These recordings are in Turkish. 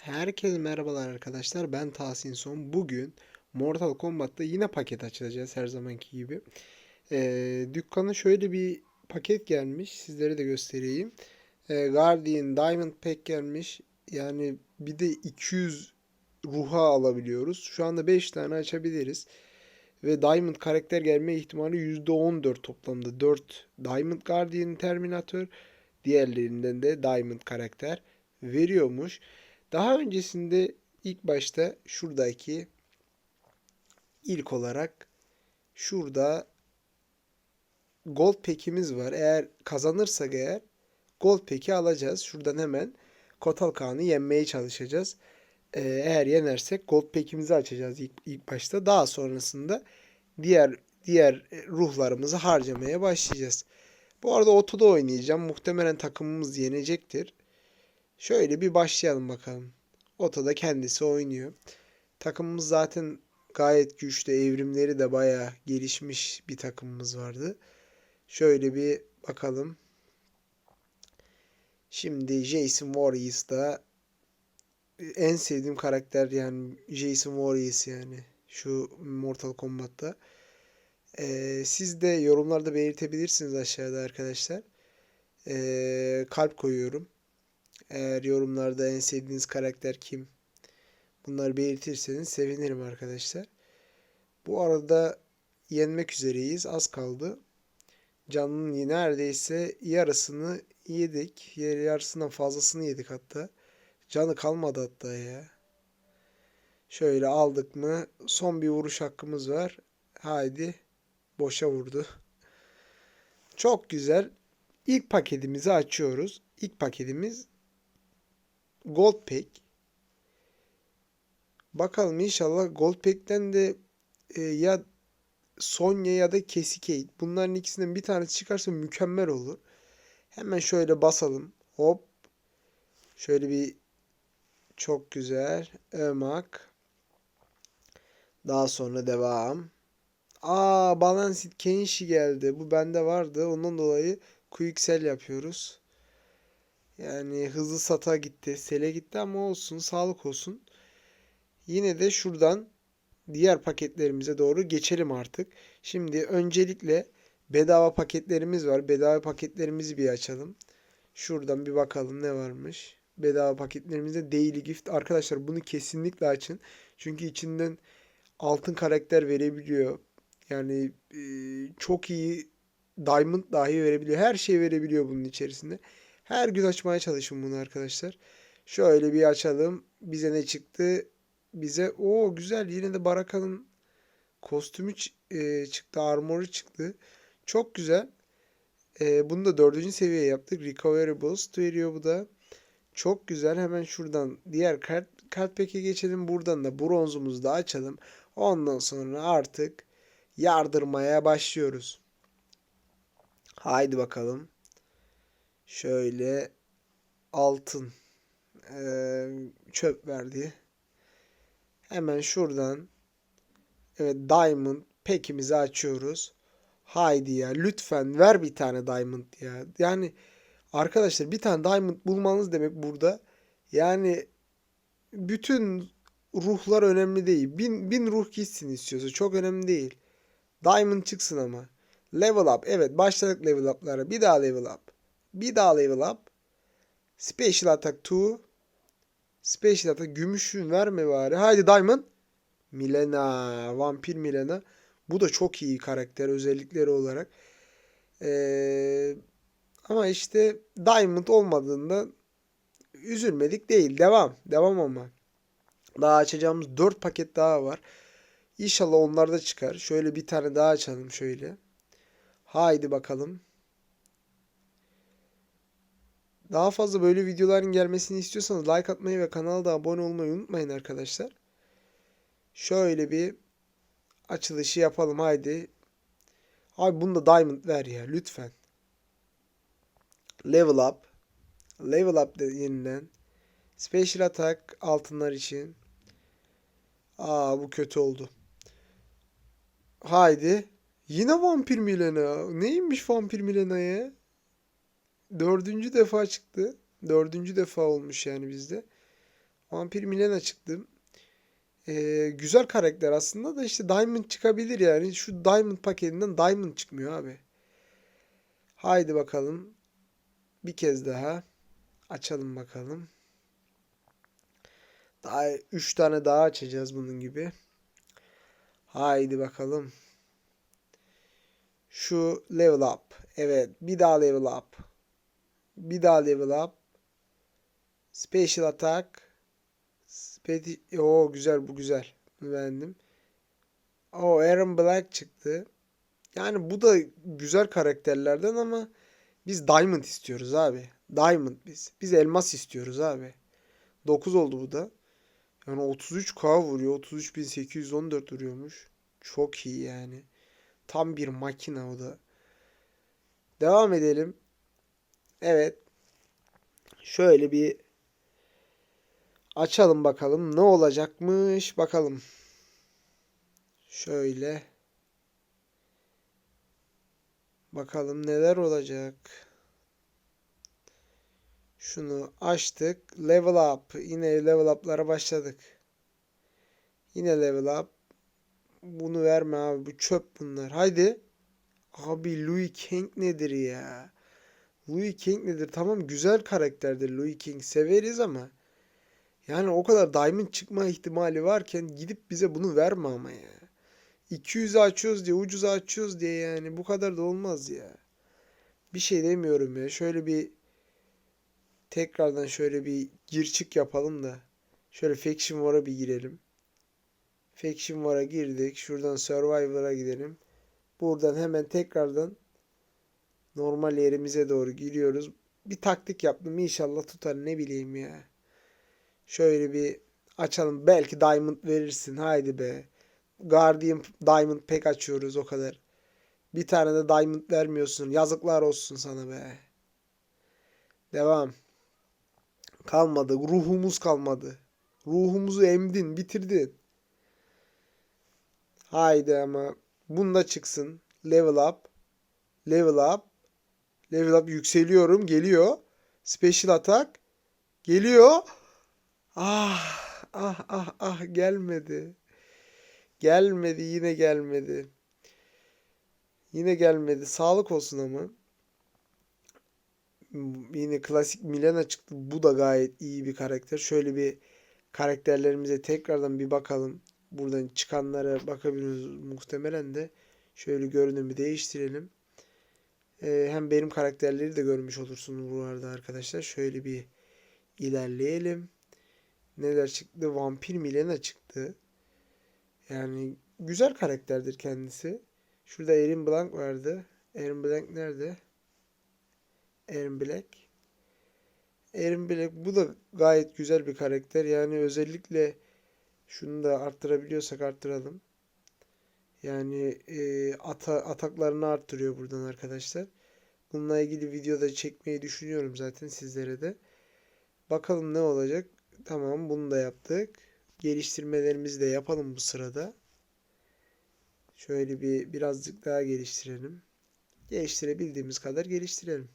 Herkese merhabalar arkadaşlar. Ben Tahsin Son. Bugün Mortal Kombat'ta yine paket açacağız her zamanki gibi. Ee, dükkana şöyle bir paket gelmiş. Sizlere de göstereyim. Ee, Guardian Diamond Pack gelmiş. Yani bir de 200 ruha alabiliyoruz. Şu anda 5 tane açabiliriz. Ve Diamond karakter gelme ihtimali %14 toplamda. 4 Diamond Guardian Terminator. Diğerlerinden de Diamond karakter veriyormuş. Daha öncesinde ilk başta şuradaki ilk olarak şurada Gold Pack'imiz var. Eğer kazanırsak eğer Gold Pack'i alacağız. Şuradan hemen Kotal Kağan'ı yenmeye çalışacağız. Ee, eğer yenersek Gold Pack'imizi açacağız ilk, ilk başta. Daha sonrasında diğer diğer ruhlarımızı harcamaya başlayacağız. Bu arada Oto'da oynayacağım. Muhtemelen takımımız yenecektir. Şöyle bir başlayalım bakalım. Oto'da kendisi oynuyor. Takımımız zaten gayet güçlü. Evrimleri de bayağı gelişmiş bir takımımız vardı. Şöyle bir bakalım. Şimdi Jason Voorhees'da en sevdiğim karakter yani Jason Voorhees yani şu Mortal Kombat'ta. Ee, siz de yorumlarda belirtebilirsiniz aşağıda arkadaşlar. Ee, kalp koyuyorum. Eğer yorumlarda en sevdiğiniz karakter kim? Bunları belirtirseniz sevinirim arkadaşlar. Bu arada yenmek üzereyiz. Az kaldı. Canının neredeyse yarısını yedik. Yarısından fazlasını yedik hatta. Canı kalmadı hatta ya. Şöyle aldık mı? Son bir vuruş hakkımız var. Haydi. Boşa vurdu. Çok güzel. İlk paketimizi açıyoruz. İlk paketimiz Gold Pack. Bakalım inşallah Gold Pack'ten de e, ya Sonya ya da Cassie Bunların ikisinden bir tanesi çıkarsa mükemmel olur. Hemen şöyle basalım. Hop. Şöyle bir çok güzel. Ömak. Daha sonra devam. Aa Balanced Kenshi geldi. Bu bende vardı. Ondan dolayı Quicksell yapıyoruz. Yani hızlı sata gitti. Sele gitti ama olsun. Sağlık olsun. Yine de şuradan diğer paketlerimize doğru geçelim artık. Şimdi öncelikle bedava paketlerimiz var. Bedava paketlerimizi bir açalım. Şuradan bir bakalım ne varmış. Bedava paketlerimizde Daily Gift. Arkadaşlar bunu kesinlikle açın. Çünkü içinden altın karakter verebiliyor. Yani e, çok iyi diamond dahi verebiliyor. Her şey verebiliyor bunun içerisinde. Her gün açmaya çalışın bunu arkadaşlar. Şöyle bir açalım. Bize ne çıktı? Bize o güzel yine de Baraka'nın kostümü e, çıktı. Armoru çıktı. Çok güzel. E, bunu da dördüncü seviye yaptık. Recovery Boost veriyor bu da. Çok güzel. Hemen şuradan diğer kart, kart peki geçelim. Buradan da bronzumuzu da açalım. Ondan sonra artık yardırmaya başlıyoruz. Haydi bakalım. Şöyle altın e, çöp verdi. Hemen şuradan evet diamond pekimizi açıyoruz. Haydi ya lütfen ver bir tane diamond ya. Yani arkadaşlar bir tane diamond bulmanız demek burada. Yani bütün ruhlar önemli değil. Bin, bin ruh gitsin istiyorsa çok önemli değil. Diamond çıksın ama. Level up. Evet başladık level up'lara. Bir daha level up. Bir daha level up. Special attack 2. Special attack gümüşün verme bari. Haydi Diamond. Milena. Vampir Milena. Bu da çok iyi karakter özellikleri olarak. Ee, ama işte Diamond olmadığında üzülmedik değil. Devam. Devam ama. Daha açacağımız 4 paket daha var. İnşallah onlar da çıkar. Şöyle bir tane daha açalım şöyle. Haydi bakalım. Daha fazla böyle videoların gelmesini istiyorsanız like atmayı ve kanala da abone olmayı unutmayın arkadaşlar. Şöyle bir açılışı yapalım haydi. Abi bunu da diamond ver ya lütfen. Level up. Level up de yeniden. Special attack altınlar için. Aa bu kötü oldu. Haydi. Yine vampir Milena. Neymiş vampir Milena? Dördüncü defa çıktı. Dördüncü defa olmuş yani bizde. Vampir Milena çıktı. Ee, güzel karakter aslında da işte Diamond çıkabilir yani. Şu Diamond paketinden Diamond çıkmıyor abi. Haydi bakalım. Bir kez daha. Açalım bakalım. Daha 3 tane daha açacağız bunun gibi. Haydi bakalım. Şu level up. Evet, bir daha level up. Bir daha level up. Special attack. Spedi Oo güzel bu güzel. Beğendim. O Aaron Black çıktı. Yani bu da güzel karakterlerden ama biz Diamond istiyoruz abi. Diamond biz. Biz elmas istiyoruz abi. 9 oldu bu da. Yani 33k vuruyor. 33.814 vuruyormuş. Çok iyi yani. Tam bir makine o da. Devam edelim. Evet. Şöyle bir açalım bakalım ne olacakmış bakalım. Şöyle. Bakalım neler olacak. Şunu açtık. Level up. Yine level up'lara başladık. Yine level up. Bunu verme abi. Bu çöp bunlar. Haydi. Abi Louis King nedir ya? Louis King nedir? Tamam güzel karakterdir Louis King. Severiz ama. Yani o kadar diamond çıkma ihtimali varken gidip bize bunu verme ama ya. 200'ü açıyoruz diye ucuza açıyoruz diye yani bu kadar da olmaz ya. Bir şey demiyorum ya. Şöyle bir tekrardan şöyle bir gir çık yapalım da. Şöyle Faction War'a bir girelim. Faction War'a girdik. Şuradan Survivor'a gidelim. Buradan hemen tekrardan normal yerimize doğru giriyoruz. Bir taktik yaptım. İnşallah tutar ne bileyim ya. Şöyle bir açalım. Belki Diamond verirsin. Haydi be. Guardian Diamond pek açıyoruz o kadar. Bir tane de Diamond vermiyorsun. Yazıklar olsun sana be. Devam. Kalmadı. Ruhumuz kalmadı. Ruhumuzu emdin, bitirdin. Haydi ama bunda çıksın. Level up. Level up. Level up yükseliyorum. Geliyor. Special attack. Geliyor. Ah ah ah ah gelmedi. Gelmedi yine gelmedi. Yine gelmedi. Sağlık olsun ama. Yine klasik Milena çıktı. Bu da gayet iyi bir karakter. Şöyle bir karakterlerimize tekrardan bir bakalım. Buradan çıkanlara bakabiliriz muhtemelen de. Şöyle görünümü değiştirelim. Ee, hem benim karakterleri de görmüş olursunuz bu arada arkadaşlar. Şöyle bir ilerleyelim. Neler çıktı? Vampir Milena çıktı. Yani güzel karakterdir kendisi. Şurada Erin Blank vardı. Erin Blank nerede? Erin Black. Erin Black bu da gayet güzel bir karakter. Yani özellikle şunu da arttırabiliyorsak arttıralım. Yani e, ata, ataklarını arttırıyor buradan arkadaşlar. Bununla ilgili videoda çekmeyi düşünüyorum zaten sizlere de. Bakalım ne olacak. Tamam bunu da yaptık. Geliştirmelerimizi de yapalım bu sırada. Şöyle bir birazcık daha geliştirelim. Geliştirebildiğimiz kadar geliştirelim.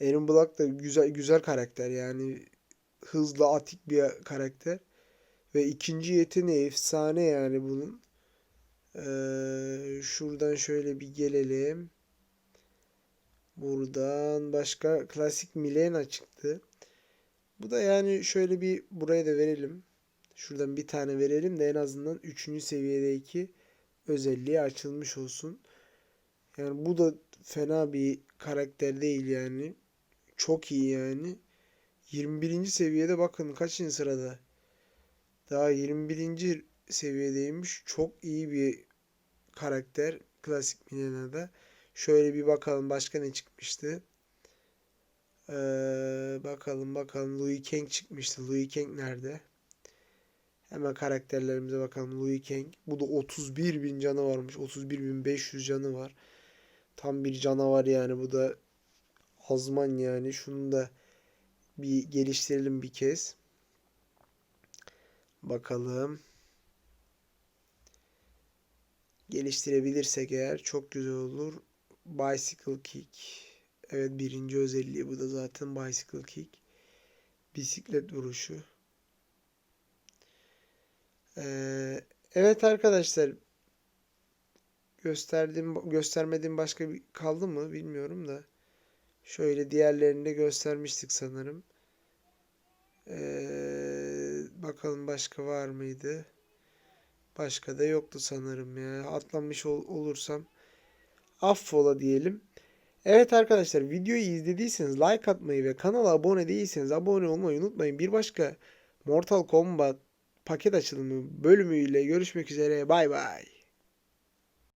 Aaron Black da güzel güzel karakter yani hızlı atik bir karakter ve ikinci yeteneği efsane yani bunun. Ee, şuradan şöyle bir gelelim. Buradan başka klasik Milena çıktı. Bu da yani şöyle bir buraya da verelim. Şuradan bir tane verelim de en azından 3. seviyedeki özelliği açılmış olsun. Yani bu da fena bir karakter değil yani. Çok iyi yani. 21. seviyede bakın kaçıncı sırada. Daha 21. seviyedeymiş. Çok iyi bir karakter. Klasik Milena'da. Şöyle bir bakalım başka ne çıkmıştı. Ee, bakalım bakalım Louis Kang çıkmıştı. Louis Kang nerede? Hemen karakterlerimize bakalım. Louis Kang. Bu da 31 bin canı varmış. 31 bin 500 canı var. Tam bir canavar yani. Bu da azman yani. Şunu da bir geliştirelim bir kez. Bakalım. Geliştirebilirsek eğer çok güzel olur. Bicycle Kick. Evet birinci özelliği bu da zaten Bicycle Kick. Bisiklet vuruşu. Ee, evet arkadaşlar. Gösterdiğim, göstermediğim başka bir kaldı mı bilmiyorum da. Şöyle diğerlerini de göstermiştik sanırım. Ee, bakalım başka var mıydı? Başka da yoktu sanırım ya. Atlamış ol- olursam affola diyelim. Evet arkadaşlar videoyu izlediyseniz like atmayı ve kanala abone değilseniz abone olmayı unutmayın. Bir başka Mortal Kombat paket açılımı bölümüyle görüşmek üzere. Bay bay.